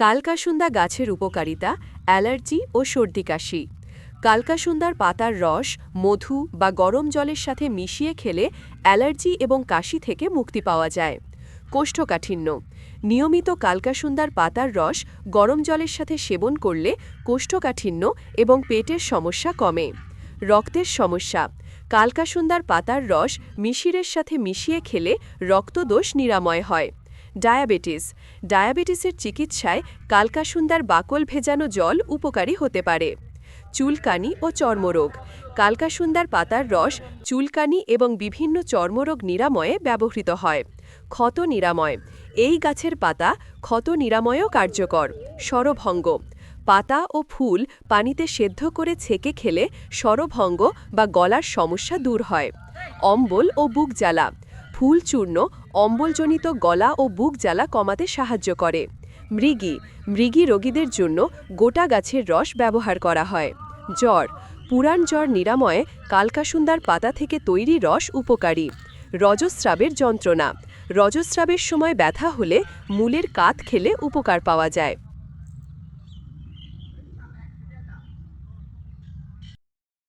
কালকাসুন্দা গাছের উপকারিতা অ্যালার্জি ও সর্দি কাশি। কালকাসুন্দার পাতার রস, মধু বা গরম জলের সাথে মিশিয়ে খেলে অ্যালার্জি এবং কাশি থেকে মুক্তি পাওয়া যায়। কোষ্ঠকাঠিন্য। নিয়মিত কালকাসুন্দার পাতার রস গরম জলের সাথে সেবন করলে কোষ্ঠকাঠিন্য এবং পেটের সমস্যা কমে। রক্তের সমস্যা। কালকাসুন্দার পাতার রস মিশিরের সাথে মিশিয়ে খেলে রক্তদোষ নিরাময় হয়। ডায়াবেটিস। ডায়াবেটিসের চিকিৎসায় কালকাসুন্দার বাকল ভেজানো জল উপকারী হতে পারে। চুলকানি ও চর্মরোগ। কালকাসুন্দার পাতার রস, চুলকানি এবং বিভিন্ন চর্মরোগ নিরাময়ে ব্যবহৃত হয়। ক্ষত নিরাময়। এই গাছের পাতা ক্ষত নিরাময়েও কার্যকর। সরভঙ্গ। পাতা ও ফুল পানিতে সেদ্ধ করে ছেঁকে খেলে সরভঙ্গ বা গলার সমস্যা দূর হয়। অম্বল ও বুক জ্বালা। ফুল চূর্ণ অম্বলজনিত গলা ও বুক জ্বালা কমাতে সাহায্য করে। মৃগী মৃগী রোগীদের জন্য গোটা গাছের রস ব্যবহার করা হয়। জ্বর, পুরাণ জ্বর নিরাময়ে কালকাসুন্দার পাতা থেকে তৈরি রস উপকারী। রজস্রাবের যন্ত্রণা, রজস্রাবের সময় ব্যথা হলে মূলের কাত খেলে উপকার পাওয়া যায়।